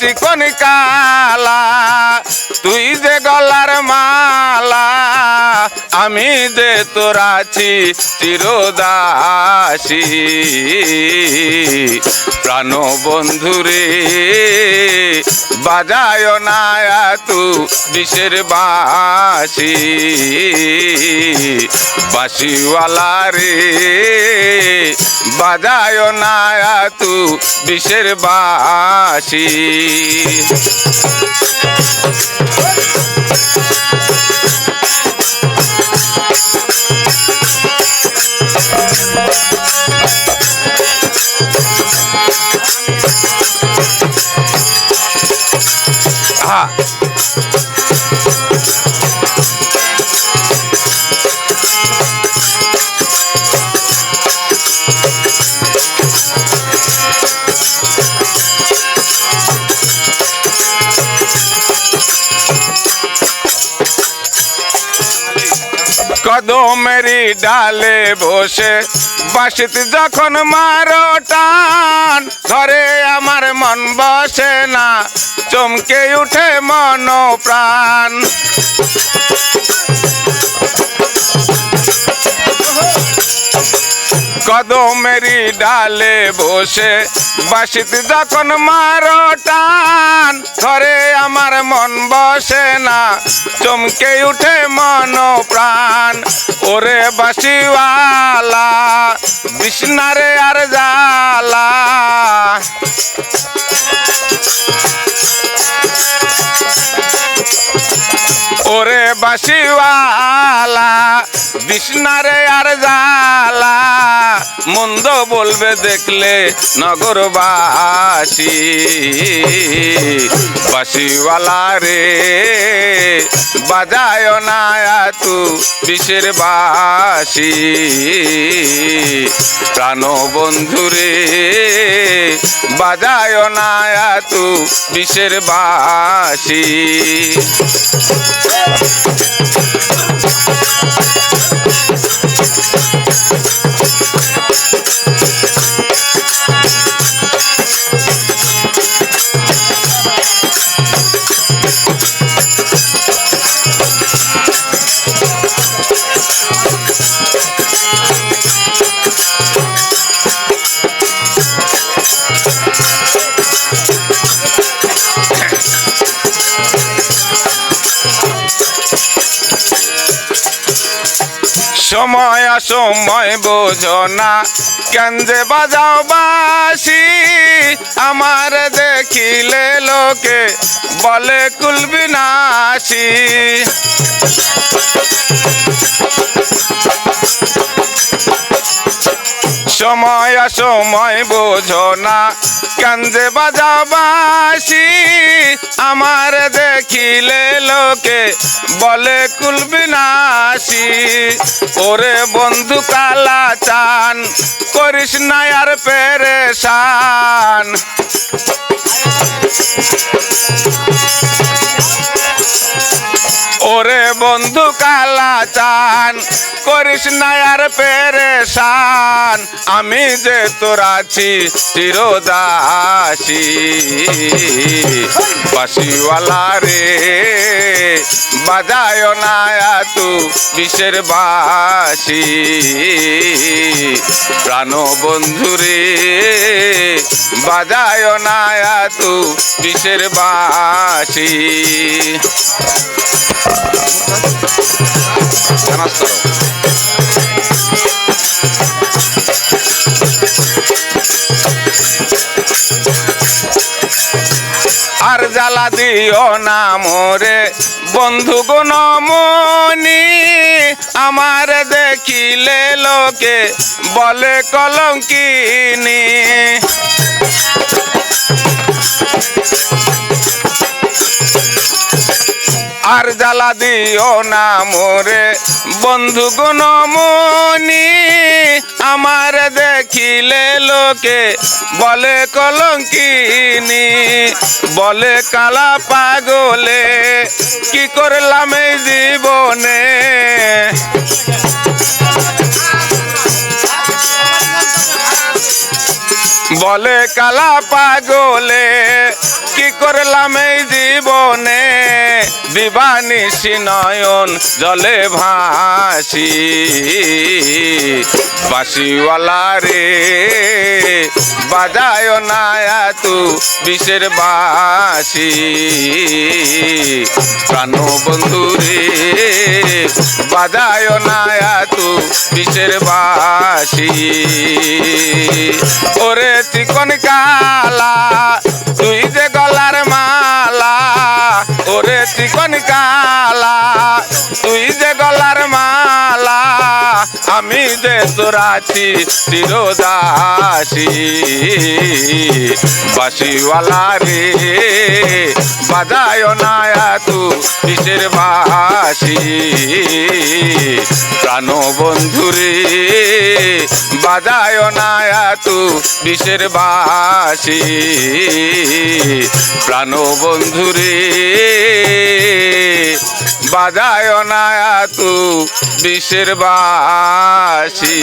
চিকন কালা, তুই যে গলার মালা, আমি যে তোর আছি চিরদাসী। প্রাণ বন্ধুরে বাজায় না তু বিশের বাসি বাসিওয়ালা রে বাজায় না তু বিশের বাসি। কদমেরি ডালে বসে, বাসিতে যখন মারো টান ঘরে আমার মন বসে না, চমকে উঠে মন প্রাণ কদমেরি ডালে বসে, বাসিতে যখন মারো টান ঘরে আমার মন বসে না চমকে উঠে মন প্রাণ ওরে বাসিওয়ালা বিষ্ণারে আর জালা ওরে বাসিওয়ালা বিষ্ণারে আর জালা মন্দ বলবে দেখলে নগরবাসী। বাসিওয়ালা রে বাজায় না তু বিশের বাসি প্রাণ বন্ধুরে বাজায় না তু বিশের বাসি সময় সময় বোঝো না। কেন যে বাজাও বাসি আমার দেখিলে লোকে বলে কুলবি নাসি সময় সময় বোঝো না। কেন যে বাজাও বাসি আমার দেখিলে লোকে বলে, কুলবি নাসি, ওরে বন্ধু কালা চান, করিস না আর পেরেশান। ওরে বন্ধু কালা চান, করিস না আর পেরেশান। আমি যে তোর আছি বাসিওয়ালা রে বাজায় না তু বিষের বাসি প্রাণ বন্ধুরে বাজায় না তু বিষের বাসি জানাস আর জ্বালা দিও না মোরে। বন্ধু গুণমনি আমার দেখিলে লোকে বলে কলঙ্কিনী। আর জ্বালা দিও না মোরে। বন্ধু গুণমনি আমার দেখিলে লোকে বলে কলঙ্কিনি, বলে কালা পাগলে, কি করলাম এই জীবনে? বলে কালা পাগলে, কি করলাম এই জীবনে? দিবানিসি নয়ন জলে ভাসি। বাসিওয়ালা রে বাজায় নায়া তু বিষের বাসি প্রাণ বন্ধু রে বাজায় নায়া তু বিষের বাসি ওরে চিকন কালা তুই যে গলার মালা ওরে চিকন কালা তুই যে গলার মালা আমি যে তোরাছি চিরদাসী বাসিওয়ালা রে বাজায় নায়া তু কিসের বাসি প্রাণ বন্ধু রে বাজায় নায়া তু বিষের বাসি প্রাণ বন্ধু রে বাজায় নায়া তু বিষের বাসি।